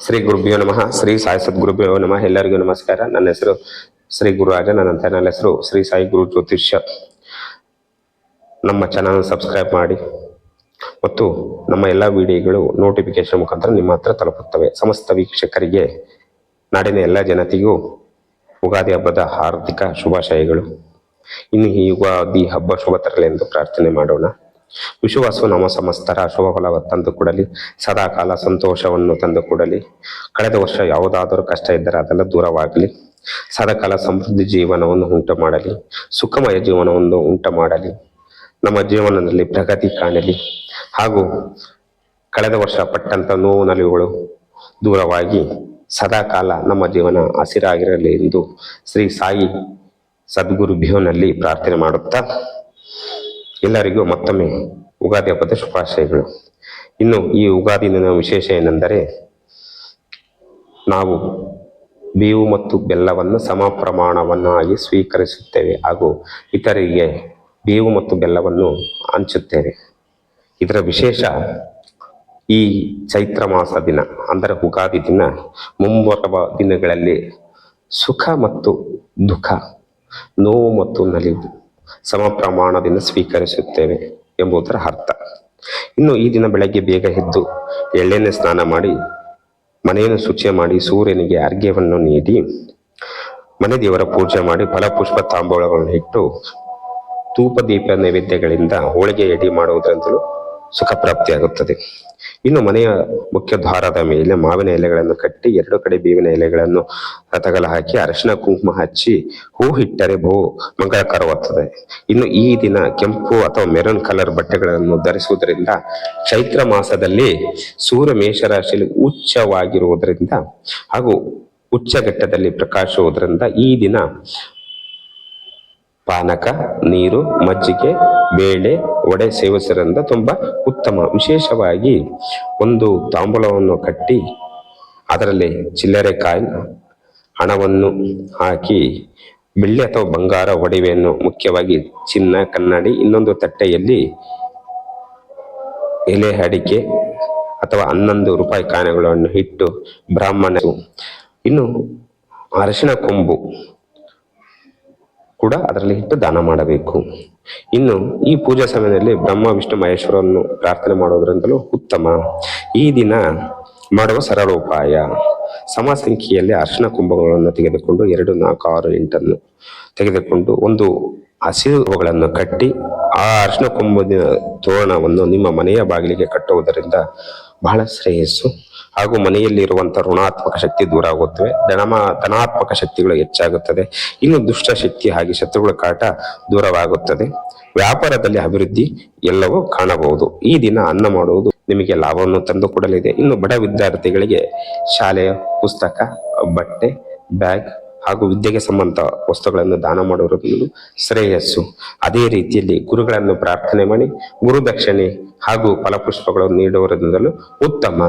ಶ್ರೀ ಗುರುಭ್ಯೋ ನಮಃ, ಶ್ರೀ ಸಾಯಿ ಸದ್ಗುರುಭ್ಯೋ ನಮಃ. ಎಲ್ಲರಿಗೂ ನಮಸ್ಕಾರ. ನನ್ನ ಹೆಸರು ಶ್ರೀ ಗುರುರಾಜ. ನನ್ನ ಹೆಸರು ಶ್ರೀ ಸಾಯಿ ಗುರು ಜ್ಯೋತಿಷ್ಯ. ನಮ್ಮ ಚಾನಲ್ ಸಬ್ಸ್ಕ್ರೈಬ್ ಮಾಡಿ. ಮತ್ತು ನಮ್ಮ ಎಲ್ಲ ವಿಡಿಯೋಗಳು ನೋಟಿಫಿಕೇಶನ್ ಮುಖಾಂತರ ನಿಮ್ಮ ಹತ್ರ ತಲುಪುತ್ತವೆ. ಸಮಸ್ತ ವೀಕ್ಷಕರಿಗೆ ನಾಡಿನ ಎಲ್ಲ ಜನತೆಗೂ ಉಗಾದಿ ಹಬ್ಬದ ಹಾರ್ದಿಕ ಶುಭಾಶಯಗಳು. ಇನ್ನು ಈ ಯುಗಾದಿ ಹಬ್ಬ ಶುಭ ತರಲಿ ಎಂದು ಪ್ರಾರ್ಥನೆ ಮಾಡೋಣ. ವಿಶ್ವಾಸವು ನಮ್ಮ ಸಮಸ್ತರ ಶುಭ ಫಲವ ತಂದು ಕೊಡಲಿ. ಸದಾ ಕಾಲ ಸಂತೋಷವನ್ನು ತಂದು ಕೊಡಲಿ. ಕಳೆದ ವರ್ಷ ಯಾವುದಾದರೂ ಕಷ್ಟ ಇದ್ದರೆ ಅದೆಲ್ಲ ದೂರವಾಗಲಿ. ಸದಾಕಾಲ ಸಮೃದ್ಧಿ ಜೀವನವನ್ನು ಉಂಟು ಮಾಡಲಿ ಸುಖಮಯ ಜೀವನವನ್ನು ಉಂಟು ಮಾಡಲಿ ನಮ್ಮ ಜೀವನದಲ್ಲಿ ಪ್ರಗತಿ ಕಾಣಲಿ. ಹಾಗೂ ಕಳೆದ ವರ್ಷ ಪಟ್ಟಂತ ನೋವು ನಲಿವುಗಳು ದೂರವಾಗಿ ಸದಾಕಾಲ ನಮ್ಮ ಜೀವನ ಹಸಿರಾಗಿರಲಿ ಎಂದು ಶ್ರೀ ಸಾಯಿ ಸದ್ಗುರು ಭೀವನಲ್ಲಿ ಪ್ರಾರ್ಥನೆ ಮಾಡುತ್ತಾ ಎಲ್ಲರಿಗೂ ಮತ್ತೊಮ್ಮೆ ಉಗಾದಿ ಹಬ್ಬದ ಶುಭಾಶಯಗಳು. ಇನ್ನು ಈ ಉಗಾದಿ ವಿಶೇಷ ಏನೆಂದರೆ, ನಾವು ಬೇವು ಮತ್ತು ಬೆಲ್ಲವನ್ನು ಸಮ ಪ್ರಮಾಣವನ್ನಾಗಿ ಸ್ವೀಕರಿಸುತ್ತೇವೆ ಹಾಗೂ ಇತರಿಗೆ ಬೇವು ಮತ್ತು ಬೆಲ್ಲವನ್ನು ಹಂಚುತ್ತೇವೆ. ಇದರ ವಿಶೇಷ ಈ ಚೈತ್ರ ಮಾಸ ದಿನ, ಅಂದರೆ ಉಗಾದಿ ದಿನ, ಮುಂಬರುವ ದಿನಗಳಲ್ಲಿ ಸುಖ ಮತ್ತು ದುಃಖ, ನೋವು ಮತ್ತು ನಲಿವು ಸಮ ಪ್ರಮಾಣದಿಂದ ಸ್ವೀಕರಿಸುತ್ತೇವೆ ಎಂಬುದರ ಅರ್ಥ. ಇನ್ನು ಈ ದಿನ ಬೆಳಗ್ಗೆ ಬೇಗ ಎದ್ದು ಎಳ್ಳೆಣ್ಣೆ ಸ್ನಾನ ಮಾಡಿ, ಮನೆಯನ್ನು ಶುಚಿ ಮಾಡಿ ಸೂರ್ಯನಿಗೆ ಅರ್ಘ್ಯವನ್ನು ನೀಡಿ, ಮನೆ ದೇವರ ಪೂಜೆ ಮಾಡಿ ಫಲಪುಷ್ಪ ತಾಂಬೂಲಗಳನ್ನು ಇಟ್ಟು ಧೂಪ ದೀಪ ನೈವೇದ್ಯಗಳಿಂದ ಹೋಳಿಗೆ ಎಡಿ ಮಾಡುವುದರಿಂದಲೂ ಸುಖ ಪ್ರಾಪ್ತಿಯಾಗುತ್ತದೆ ಇನ್ನು ಮನೆಯ ಮುಖ್ಯ ದ್ವಾರದ ಮೇಲೆ ಮಾವಿನ ಎಲೆಗಳನ್ನು ಕಟ್ಟಿ ಎರಡು ಕಡೆ ಬೇವಿನ ಎಲೆಗಳನ್ನು ರಥಗಳ ಹಾಕಿ ಅರಶಿನ ಕುಂಕುಮ ಹಚ್ಚಿ ಹೂ ಇಟ್ಟರೆ ಬಹು ಮಂಗಳಕರವಾಗುತ್ತದೆ ಇನ್ನು ಈ ದಿನ ಕೆಂಪು ಅಥವಾ ಮೆರೂನ್ ಕಲರ್ ಬಟ್ಟೆಗಳನ್ನು ಧರಿಸುವುದರಿಂದ ಚೈತ್ರ ಮಾಸದಲ್ಲಿ ಸೂರ್ಯ ಮೇಷರಾಶಿಯಲ್ಲಿ ಉಚ್ಚವಾಗಿರುವುದರಿಂದ ಹಾಗೂ ಉಚ್ಚಘಟ್ಟದಲ್ಲಿ ಪ್ರಕಾಶಿಸುವುದರಿಂದ ಈ ದಿನ ಪಾನಕ, ನೀರು, ಮಜ್ಜಿಗೆ, ಬೇಳೆ ಒಡೆ ಸೇವಿಸರಿಂದ ತುಂಬಾ ಉತ್ತಮ. ವಿಶೇಷವಾಗಿ ಒಂದು ತಾಂಬೂಲವನ್ನು ಕಟ್ಟಿ ಅದರಲ್ಲಿ ಚಿಲ್ಲರೆ ಕಾಯಿ, ಹಣವನ್ನು ಹಾಕಿ, ಬೆಳ್ಳಿ ಅಥವಾ ಬಂಗಾರ ಒಡವೆಯನ್ನು ಮುಖ್ಯವಾಗಿ ಚಿನ್ನ, ಕನ್ನಡಿ, ಇನ್ನೊಂದು ತಟ್ಟೆಯಲ್ಲಿ ಎಲೆ ಅಡಿಕೆ ಅಥವಾ ಹನ್ನೊಂದು ರೂಪಾಯಿ ಕಾಯಿನೆಗಳನ್ನು ಇಟ್ಟು ಬ್ರಾಹ್ಮಣರು, ಇನ್ನು ಅರಿಶಿನ ಕೊಂಬು ಕೂಡ ಅದರಲ್ಲಿ ಇಟ್ಟು ದಾನ ಮಾಡಬೇಕು. ಇನ್ನು ಈ ಪೂಜಾ ಸಮಯದಲ್ಲಿ ಬ್ರಹ್ಮ, ವಿಷ್ಣು, ಮಹೇಶ್ವರನ್ನು ಪ್ರಾರ್ಥನೆ ಮಾಡೋದ್ರಿಂದಲೂ ಉತ್ತಮ. ಈ ದಿನ ಮಾಡುವ ಸರಳ ಉಪಾಯ ಸಮ ಸಂಖ್ಯೆಯಲ್ಲಿ ಅರ್ಶಿನ ಕುಂಭಗಳನ್ನು ತೆಗೆದುಕೊಂಡು ಎರಡು, ನಾಲ್ಕು, ಆರು, ಎಂಟನ್ನು ತೆಗೆದುಕೊಂಡು ಒಂದು ಹಸಿರುಗಳನ್ನು ಕಟ್ಟಿ ಆ ಅರ್ಶನ ಕುಂಭದ ತೋರಣವನ್ನು ನಿಮ್ಮ ಮನೆಯ ಬಾಗಿಲಿಗೆ ಕಟ್ಟುವುದರಿಂದ ಬಹಳ ಶ್ರೇಯಸ್ಸು. ಹಾಗೂ ಮನೆಯಲ್ಲಿರುವಂತ ಋಣಾತ್ಮಕ ಶಕ್ತಿ ದೂರ ಆಗುತ್ತವೆ. ಧನಮ, ಧನಾತ್ಮಕ ಶಕ್ತಿಗಳು ಹೆಚ್ಚಾಗುತ್ತದೆ. ಇನ್ನು ದುಷ್ಟ ಶಕ್ತಿ ಹಾಗೆ ಶತ್ರುಗಳ ಕಾಟ ದೂರವಾಗುತ್ತದೆ. ವ್ಯಾಪಾರದಲ್ಲಿ ಅಭಿವೃದ್ಧಿ ಎಲ್ಲವೂ ಕಾಣಬಹುದು. ಈ ದಿನ ಅನ್ನ ಮಾಡುವುದು ನಿಮಗೆ ಲಾಭವನ್ನು ತಂದು ಕೊಡಲಿದೆ. ಇನ್ನು ಬಡ ವಿದ್ಯಾರ್ಥಿಗಳಿಗೆ ಶಾಲೆಯ ಪುಸ್ತಕ, ಬಟ್ಟೆ, ಬ್ಯಾಗ್ ಹಾಗೂ ವಿದ್ಯೆಗೆ ಸಂಬಂಧ ವಸ್ತುಗಳನ್ನು ದಾನ ಮಾಡುವುದು ಶ್ರೇಯಸ್ಸು. ಅದೇ ರೀತಿಯಲ್ಲಿ ಗುರುಗಳನ್ನು ಪ್ರಾರ್ಥನೆ ಮಾಡಿ ಗುರು ದಕ್ಷಿಣೆ ಹಾಗೂ ಫಲಪುಷ್ಪಗಳನ್ನು ನೀಡುವುದರಿಂದಲೂ ಉತ್ತಮ.